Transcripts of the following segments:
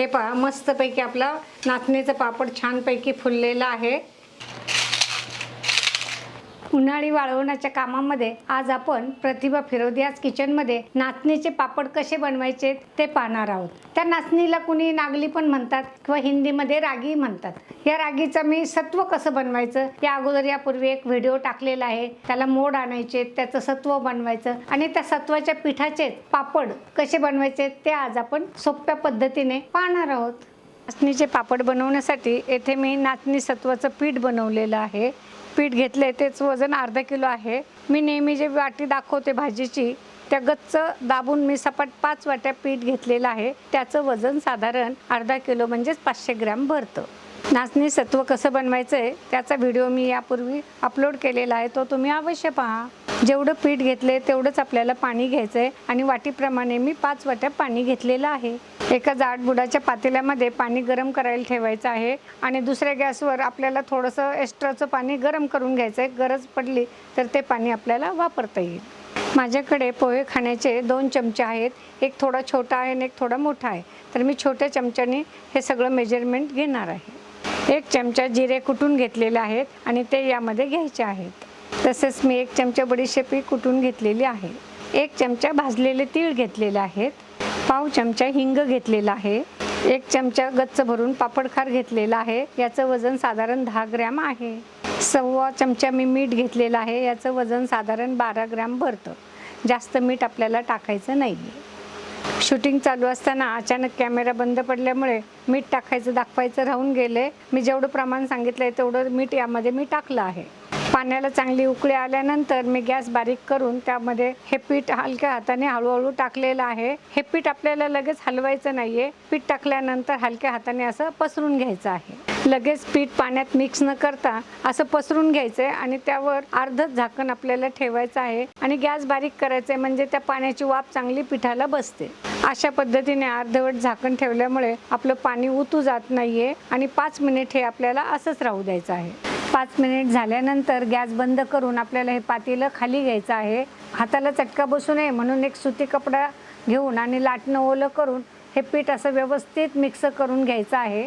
हे पहा मस्तपैकी आपला नाचणीचं पापड छानपैकी फुललेलं आहे. उन्हाळी वाळवण्याच्या कामामध्ये आज आपण प्रतिभा फिरोदियाज किचनमध्ये नाचणीचे पापड कसे बनवायचे ते पाहणार आहोत. त्या नाचणीला कुणी नागली पण म्हणतात किंवा हिंदीमध्ये रागी म्हणतात. या रागीचं मी सत्व कसं बनवायचं? या अगोदर यापूर्वी एक व्हिडिओ टाकलेला आहे. त्याला मोड आणायचे त्याचं सत्व बनवायचं आणि त्या सत्वाच्या पिठाचे पापड कसे बनवायचे ते आज आपण सोप्या पद्धतीने पाहणार आहोत. नाचणीचे पापड बनवण्यासाठी येथे मी नाचणी सत्वाचं पीठ बनवलेलं आहे. पीठ घेतले तेच वजन अर्धा किलो आहे. मी नेहमी जे वाटी दाखवते भाजीची त्या गच्च दाबून मी सपाट पाच वाट्या पीठ घेतलेलं आहे. त्याचं वजन साधारण अर्धा किलो म्हणजेच पाचशे ग्रॅम भरतं. नाचणी सत्व कसं बनवायचं आहे त्याचा व्हिडिओ मी यापूर्वी अपलोड केलेला आहे तो तुम्ही अवश्य पहा. जेवढं पीठ घेतले तेवढंच आपल्याला पाणी घ्यायचं आहे आणि वाटीप्रमाणे मी पाच वाट्या पाणी घेतलेलं आहे. एका जाड बुडाच्या पातेल्यामध्ये पाणी गरम करायला ठेवायचं आहे. आणि दुसऱ्या गॅसवर आपल्याला थोडंसं एक्स्ट्राचं पाणी गरम करून घ्यायचं आहे गरज पडली तर ते पाणी आपल्याला वापरता येईल. माझ्याकडे पोहे खाण्याचे दोन चमचे आहेत. एक थोडा छोटा आहे आणि एक थोडा मोठा आहे. तर मी छोट्या चमच्याने हे सगळं मेजरमेंट घेणार आहे. एक चमचा जिरे कुटून घेतलेले आहेत आणि ते यामध्ये घ्यायचे आहेत. तसेच मी एक चमचा बडीशेपी कुटून घेतलेली आहे. एक चमचा भाजलेले तीळ घेतलेले आहेत. पाव चमचा हिंग घेतलेला आहे. एक चमचा गच्च भरून पापडखार घेतलेला आहे. याचं वजन साधारण दहा ग्रॅम आहे. सव्वा चमचा मी मीठ घेतलेलं आहे. याचं वजन साधारण बारा ग्रॅम भरतं. जास्त मीठ आपल्याला टाकायचं नाही शूटिंग चालू असताना अचानक कॅमेरा बंद पडल्यामुळे मीठ टाकायचं दाखवायचं राहून गेले. मी जेवढं प्रमाण सांगितलं आहे तेवढं मीठ यामध्ये मी टाकलं आहे. पाण्याला चांगली उकळी आल्यानंतर मी गॅस बारीक करून त्यामध्ये हे पीठ हलक्या हाताने हळूहळू टाकलेलं आहे. हे पीठ आपल्याला लगेच हलवायचं नाही आहे पीठ टाकल्यानंतर हलक्या हाताने असं पसरून घ्यायचं आहे. लगेच पीठ पाण्यात मिक्स न करता असं पसरून घ्यायचं आहे आणि त्यावर अर्धच झाकण आपल्याला ठेवायचं आहे आणि गॅस बारीक करायचं आहे म्हणजे त्या पाण्याची वाफ चांगली पिठाला बसते. अशा पद्धतीने अर्धवट झाकण ठेवल्यामुळे आपलं पाणी उतू जात नाहीये आणि पाच मिनिट हे आपल्याला असंच राहू द्यायचं आहे. पाच मिनिट झाल्यानंतर गॅस बंद करून आपल्याला हे पातेलं खाली घ्यायचं आहे. हाताला चटका बसू नये म्हणून एक सुती कपडा घेऊन आणि लाटणं ओलं करून हे पीठ असं व्यवस्थित मिक्स करून घ्यायचं आहे.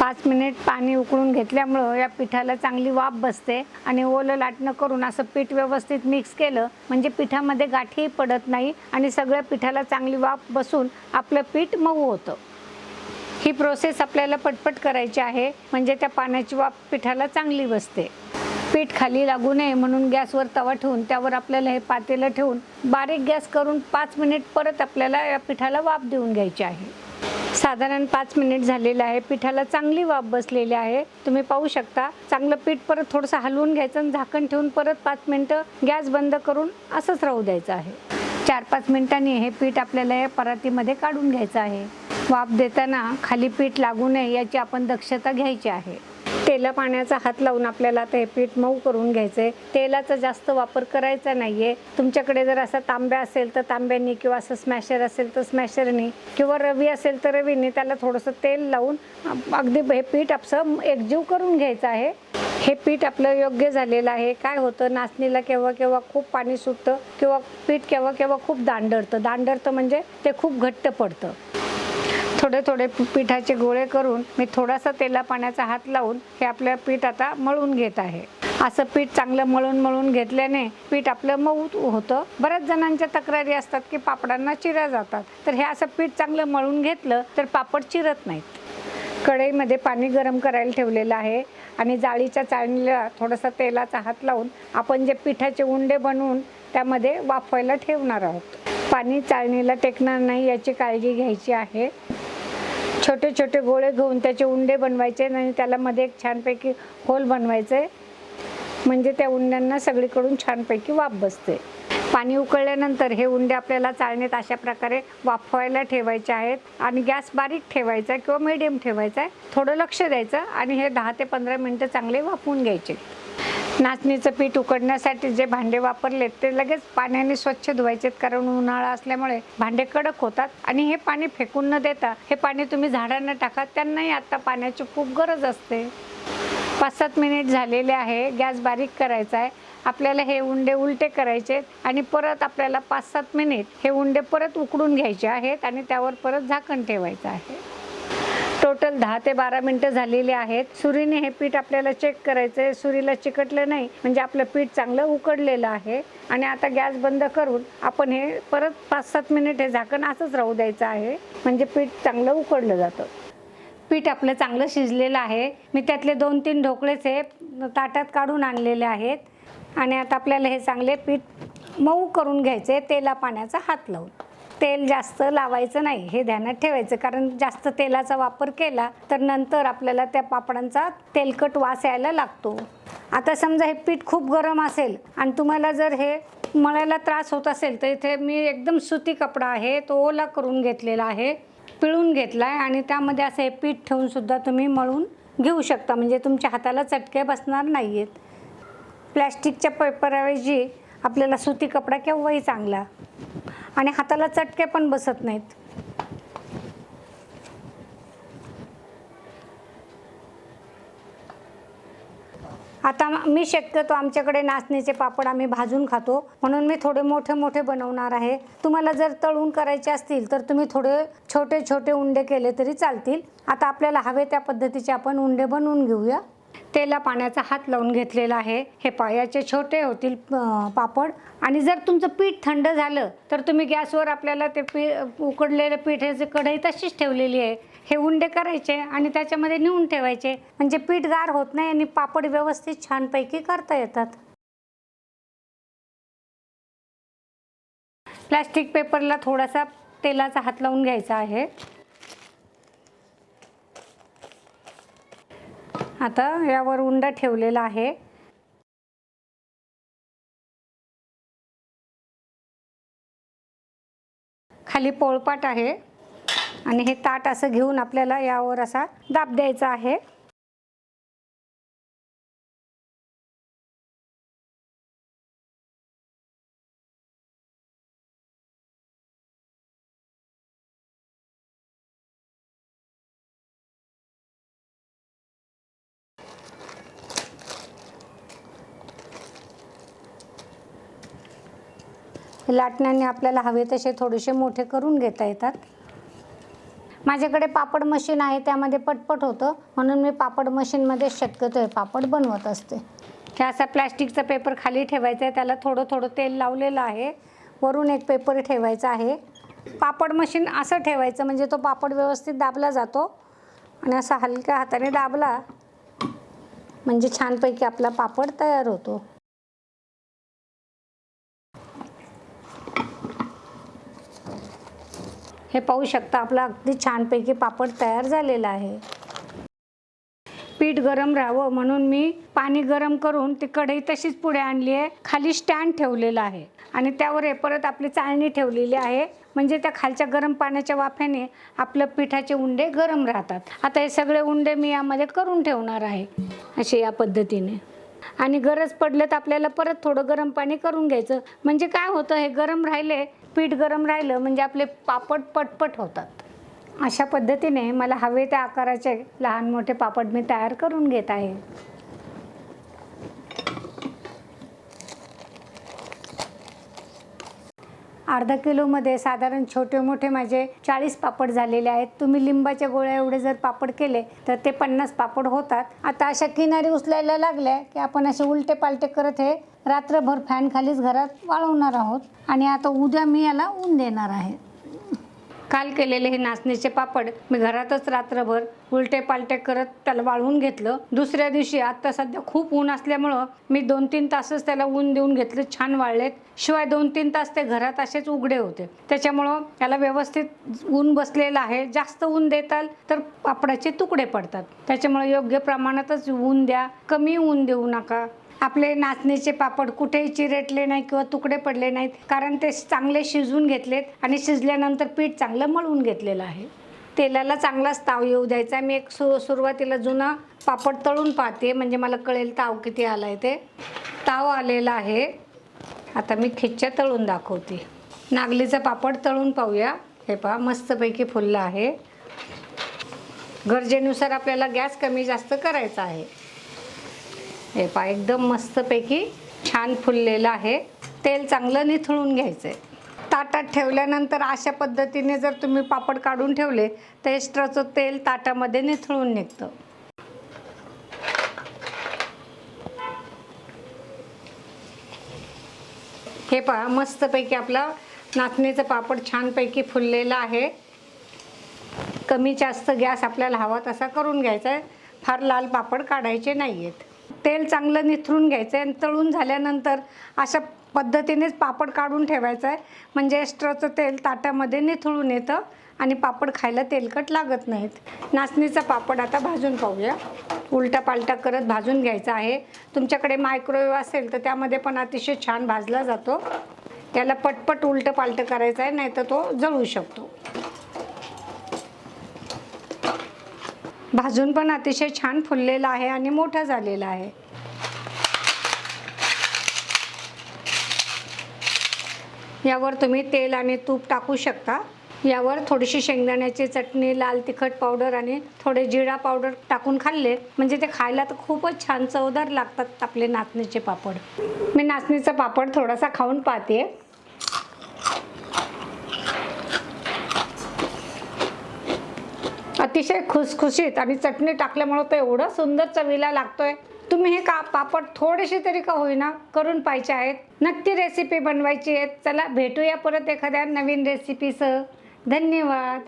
पाच मिनिट पाणी उकळून घेतल्यामुळं या पिठाला चांगली वाफ बसते आणि ओलं लाटणं करून असं पीठ व्यवस्थित मिक्स केलं म्हणजे पिठामध्ये गाठीही पडत नाही आणि सगळ्या पिठाला चांगली वाफ बसून आपलं पीठ मऊ होतं. ही प्रोसेस आपल्याला पटपट करायची आहे. म्हणजे त्या पाण्याची वाफ पिठाला चांगली बसते. पीठ खाली लागू नये म्हणून गॅसवर तवा ठेवून त्यावर आपल्याला हे पातेलं ठेवून बारीक गॅस करून पाच मिनिट परत आपल्याला या पिठाला वाफ देऊन घ्यायची आहे. साधारण पाच मिनिट झालेलं आहे. पिठाला चांगली वाफ बसलेली आहे. तुम्ही पाहू शकता चांगलं पीठ परत थोडंसं हलवून घ्यायचं आणि झाकण ठेवून परत पाच मिनटं गॅस बंद करून असंच राहू द्यायचं आहे. चार पाच मिनिटांनी हे पीठ आपल्याला या परातीमध्ये काढून घ्यायचं आहे. वाफ देताना खाली पीठ लागू नये याची आपण दक्षता घ्यायची आहे. तेला पाण्याचा हात लावून आपल्याला आता हे पीठ मऊ करून घ्यायचं आहे तेलाचा जास्त वापर करायचा नाही आहे तुमच्याकडे जर असा तांब्या असेल तर तांब्यानी किंवा असं स्मॅशर असेल तर स्मॅशरनी किंवा रवी असेल तर रवीने त्याला थोडंसं तेल लावून अगदी हे पीठ आपसं एकजीव करून घ्यायचं आहे. हे पीठ आपलं योग्य झालेलं आहे. काय होतं नाचणीला केव्हा केव्हा खूप पाणी सुटतं किंवा पीठ केव्हा केव्हा खूप दांडरतं. दांडरतं म्हणजे ते खूप घट्ट पडतं. थोडे थोडे पिठाचे गोळे करून मी थोडासा तेला पाण्याचा हात लावून हे आपलं पीठ आता मळून घेत आहे. असं पीठ चांगलं मळून मळून घेतल्याने पीठ आपलं मऊ होतं. बऱ्याच जणांच्या तक्रारी असतात की पापडांना चिऱ्या जातात. तर हे असं पीठ चांगलं मळून घेतलं तर पापड चिरत नाहीत. कढईमध्ये पाणी गरम करायला ठेवलेलं आहे. आणि जाळीच्या चाळणीला थोडंसं तेलाचा हात लावून आपण जे पिठाचे उंडे बनवून त्यामध्ये वाफवायला ठेवणार आहोत. पाणी चाळणीला टेकणार नाही याची काळजी घ्यायची आहे. छोटे छोटे गोळे घेऊन त्याचे उंडे बनवायचे आणि त्याला मध्ये एक छानपैकी होल बनवायचे. म्हणजे त्या उंड्यांना सगळीकडून छानपैकी वाफ बसते. पाणी उकळल्यानंतर हे उंडे आपल्याला चाळणीत अशा प्रकारे वाफवायला ठेवायचे आहेत आणि गॅस बारीक ठेवायचा आहे किंवा मिडियम ठेवायचा आहे. थोडं लक्ष द्यायचं आणि हे दहा ते पंधरा मिनटं चांगले वाफवून घ्यायचे. नाचणीचं पीठ उकडण्यासाठी जे भांडे वापरलेत ते लगेच पाण्याने स्वच्छ धुवायचे कारण उन्हाळा असल्यामुळे भांडे कडक होतात आणि हे पाणी फेकून न देता हे पाणी तुम्ही झाडांना टाका त्यांनाही आता पाण्याची खूप गरज असते. पाच सात मिनिट झालेले आहे. गॅस बारीक करायचा आहे. आपल्याला हे उंडे उलटे करायचे आणि परत आपल्याला पाच सात मिनिट हे उंडे परत उकडून घ्यायचे आहेत आणि त्यावर परत झाकण ठेवायचं आहे. टोटल दहा ते बारा मिनटं झालेली आहेत. सुरीने हे पीठ आपल्याला चेक करायचं आहे सुरीला चिकटलं नाही. म्हणजे आपलं पीठ चांगलं उकडलेलं आहे. आणि आता गॅस बंद करून आपण हे परत पाच सात मिनिट हे झाकण असंच राहू द्यायचं आहे. म्हणजे पीठ चांगलं उकडलं जातं. पीठ आपलं चांगलं शिजलेलं आहे. मी त्यातले दोन तीन ढोकळेच हे ताटात काढून आणलेले आहेत. आणि आता आपल्याला हे चांगले पीठ मऊ करून घ्यायचे तेला पाण्याचा हात लावून. तेल जास्त लावायचं नाही हे ध्यानात ठेवायचं. कारण जास्त तेलाचा वापर केला तर नंतर आपल्याला त्या पापडांचा तेलकट वास यायला लागतो. आता समजा हे पीठ खूप गरम असेल आणि तुम्हाला जर हे मळायला त्रास होत असेल तर इथे मी एकदम सुती कपडा आहे तो ओला करून घेतलेला आहे. पिळून घेतला आहे आणि त्यामध्ये असं हे पीठ ठेवूनसुद्धा तुम्ही मळून घेऊ शकता. म्हणजे तुमच्या हाताला चटके बसणार नाही आहेत प्लॅस्टिकच्या पेपरऐवजी आपल्याला सुती कपडा केव्हाही चांगला. आणि हाताला चटके पण बसत नाहीत. आता मी शक्यतो आमच्याकडे नाचणीचे पापड आम्ही भाजून खातो. म्हणून मी थोडे मोठे मोठे बनवणार आहे. तुम्हाला जर तळून करायचे असतील तर तुम्ही थोडे छोटे छोटे उंडे केले तरी चालतील. आता आपल्याला हवे त्या पद्धतीचे आपण उंडे बनवून घेऊया. तेला पाण्याचा हात लावून घेतलेला आहे. हे पायाचे छोटे होतील पापड. आणि जर तुमचं पीठ थंड झालं तर तुम्ही गॅसवर आपल्याला ते पी उकडलेलं पिठाची कढई तशीच ठेवलेली आहे. हे उंडे करायचे आणि त्याच्यामध्ये नेऊन ठेवायचे. म्हणजे पीठ गार होत नाही आणि पापड व्यवस्थित छानपैकी करता येतात. प्लास्टिक पेपरला थोडासा तेलाचा हात लावून घ्यायचा आहे. आता यावर उंडा ठेवलेला आहे. खाली पोळपाट आहे. आणि हे ताट असं घेऊन आपल्याला यावर असा दाब द्यायचा आहे. लाटण्याने आपल्याला हवे तसे थोडेसे मोठे करून घेता येतात. माझ्याकडे पापड मशीन आहे त्यामध्ये पटपट होतं. म्हणून मी पापड मशीनमध्ये शक्यतो हे पापड बनवत असते. हे असा प्लॅस्टिकचा पेपर खाली ठेवायचा आहे त्याला थोडं थोडं तेल लावलेलं आहे. वरून एक पेपर ठेवायचा आहे. पापड मशीन असं ठेवायचं म्हणजे तो पापड व्यवस्थित दाबला जातो. आणि असा हलक्या हाताने दाबला म्हणजे छानपैकी आपला पापड तयार होतो. हे पाहू शकता आपला अगदी छानपैकी पापड तयार झालेला आहे. पीठ गरम राहावं म्हणून मी पाणी गरम करून ती कढई तशीच पुढे आणली आहे. खाली स्टँड ठेवलेलं आहे आणि त्यावर हे परत आपली चाळणी ठेवलेली आहे. म्हणजे त्या खालच्या गरम पाण्याच्या वाफ्याने आपलं पिठाचे उंडे गरम राहतात. आता हे सगळे उंडे मी यामध्ये करून ठेवणार आहे असे या पद्धतीने. आणि गरज पडलं तर आपल्याला परत थोडं गरम पाणी करून घ्यायचं. म्हणजे काय होतं हे गरम राहिले पीठ गरम राहिलं म्हणजे आपले पापड पटपट होतात. अशा पद्धतीने मला हवे त्या आकाराचे लहान मोठे पापड मी तयार करून घेत आहे. अर्धा किलोमध्ये साधारण छोटे मोठे माझे चाळीस पापड झालेले आहेत. तुम्ही लिंबाच्या गोळ्या एवढे जर पापड केले तर ते पन्नास पापड होतात. आता अशा किनारी उचलायला लागल्या की आपण असे उलटे पालटे करत हे रात्रभर फॅन खालीच घरात वाळवणार आहोत. आणि आता उद्या मी याला ऊन देणार आहे. काल केलेले हे नाचणीचे पापड मी घरातच रात्रभर उलटे पालटे करत त्याला वाळवून घेतलं. दुसऱ्या दिवशी आता सध्या खूप ऊन असल्यामुळं मी दोन तीन तासच त्याला ऊन देऊन घेतले छान वाळलेत. शिवाय दोन तीन तास ते घरात असेच उघडे होते. त्याच्यामुळं त्याला व्यवस्थित ऊन बसलेलं आहे. जास्त ऊन देताल तर पापडाचे तुकडे पडतात. त्याच्यामुळे योग्य प्रमाणातच ऊन द्या. कमी ऊन देऊ नका. आपले नाचणीचे पापड कुठेही चिरटले नाही किंवा तुकडे पडले नाहीत. कारण ते चांगले शिजवून घेतलेत आणि शिजल्यानंतर पीठ चांगलं मळून घेतलेलं आहे. तेलाला चांगलाच ताव येऊ द्यायचा. मी एक सु सुरुवातीला जुना पापड तळून पाहते. म्हणजे मला कळेल ताव किती आला आहे ते. ताव आलेला आहे. आता मी खिच्च्या तळून दाखवते. नागलीचा पापड तळून पाहूया. हे पहा मस्तपैकी फुललं आहे. गरजेनुसार आपल्याला गॅस कमी जास्त करायचा आहे. हे पहा एकदम मस्तपैकी छान फुललेलं आहे. तेल चांगलं निथळून घ्यायचं आहे ताटात ठेवल्यानंतर अशा पद्धतीने जर तुम्ही पापड काढून ठेवले तर एक्स्ट्राचं तेल ताटामध्ये निथळून निघतं. हे पहा मस्तपैकी आपला नाचणीचं पापड छानपैकी फुललेलं आहे. कमी जास्त गॅस आपल्याला हवा तसा करून घ्यायचा आहे. फार लाल पापड काढायचे नाही आहेत तेल चांगलं निथरून घ्यायचं आहे आणि तळून झाल्यानंतर अशा पद्धतीनेच पापड काढून ठेवायचं आहे. म्हणजे एक्स्ट्राचं तेल ताटामध्ये निथळून येतं आणि पापड खायला तेलकट लागत नाहीत. नाचणीचा पापड आता भाजून पाहूया. उलटा पालटा करत भाजून घ्यायचा आहे. तुमच्याकडे मायक्रोवेव्ह असेल तर त्यामध्ये पण अतिशय छान भाजला जातो. त्याला पटपट उलटं पालटं करायचं आहे नाही तर तो जळू शकतो. भाजून पण अतिशय छान फुललेला आहे आणि मोठा झालेला आहे. यावर तुम्ही तेल आणि तूप टाकू शकता. यावर थोडीशी शेंगदाण्याची चटणी लाल तिखट पावडर आणि थोडे जिरा पावडर टाकून खाल्ले. म्हणजे ते खायला तर खूपच छान चवदार लागतात आपले नाचणीचे पापड. मी नाचणीचा पापड थोडासा खाऊन पाहते अतिशय खुसखुशीत आणि चटणी टाकल्यामुळं तो एवढं सुंदर चवीला लागतोय. तुम्ही हे का पापड थोडेसे तरी का होईना करून पाहिजे आहेत? नक्की रेसिपी बनवायची आहेत. चला भेटूया परत एखाद्या नवीन रेसिपीसह धन्यवाद.